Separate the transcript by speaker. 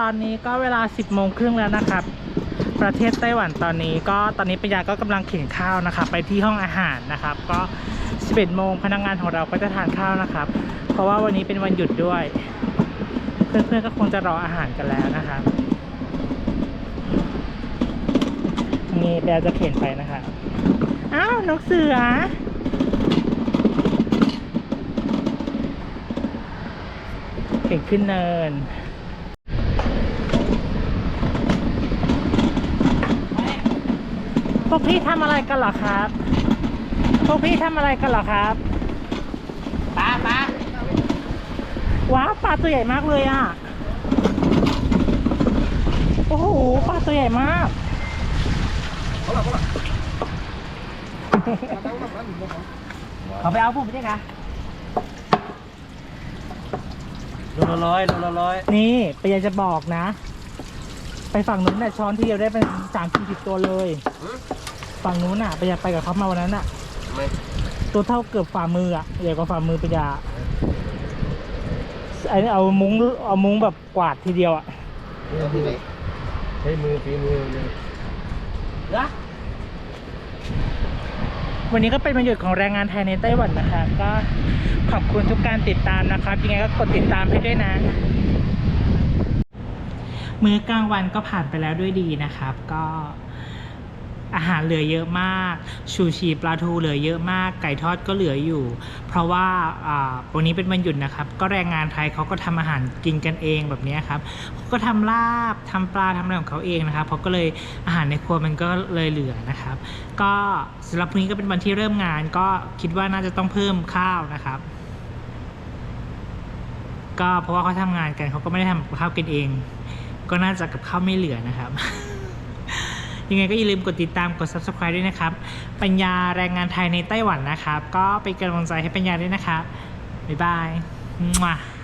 Speaker 1: ตอนนี้ก็เวลา 10โมงครึ่งแล้วนะครับ ประเทศไต้หวันตอนนี้ก็ตอนนี้ปัญญาก็กำลังเข็นข้าวนะครับ ไปที่ห้องอาหารนะครับ ก็ 11โมงพนักงานของเราก็จะทานข้าวนะครับ เพราะว่าวันนี้เป็นวันหยุดด้วย เพื่อนๆก็คงจะรออาหารกันแล้วนะครับนี่แบลจะเข็นไปนะครับอ้าวนกเสือเข็นขึ้นเนิน พวกพี่ทำอะไรกันเหรอครับ พวกพี่ทำอะไรกันเหรอครับ ปลาปลาว้าวปลาตัวใหญ่มากเลยอะ โอ้โหปลาตัวใหญ่มาก
Speaker 2: เขาไปเอาผมไม่ใช่คะโลละร้อยโลละร้อย
Speaker 1: นี่ไปยังจะบอกนะ ไปฝั่งนู้นน่ะช้อนที่เดียวได้เป็นสามสี่สิบตัวเลย ฝั่งนู้นน่ะไปยังไปกับเขามาวันนั้นน่ะ
Speaker 2: ไม่
Speaker 1: ตัวเท่าเกือบฝ่ามืออะใหญ่กว่าฝ่ามือไปยาไอ้นี่เอามุ้งเอามุ้งแบบกวาดทีเดียวอะ
Speaker 2: ใช้มือฝีมือเลย
Speaker 1: วันนี้ก็เป็นวันหยุดของแรงงานไทยในไต้หวันนะคะ ก็ขอบคุณทุกการติดตามนะครับ ยังไงก็กดติดตามให้ด้วยนะ มื้อกลางวันก็ผ่านไปแล้วด้วยดีนะครับ ก็อารเหลือเยอะมาก ชูชีปลาทูเหลือเยอะมาก ไก่ทอดก็เหลืออยู่ เพราะว่าวันนี้เป็นวันหยุดนะครับ ก็แรงงานไทยเขาก็ทำอาหารกินกันเองแบบนี้ครับเขาก็ทำลาบทำปลาทำอะไรของเขาเองนะครับเพราก็เลยอาหารในครัวมันก็เลยเหลือนะครับ ก็สำหรับพรุ่งนี้ก็เป็นวันที่เริ่มงาน ก็คิดว่าน่าจะต้องเพิ่มข้าวนะครับก็เพราะว่าเขาทำงานกันเขาก็ไม่ได้ทำกับข้าวกินเอง ก็น่าจะกับข้าวไม่เหลือนะครับ ยังไงก็อย่าลืมกดติดตามกด subscribe ด้วยนะครับ ปัญญาแรงงานไทยในไต้หวันนะครับ ก็เป็นกำลังใจให้ปัญญาด้วยนะครับบ๊ายบายมั่ว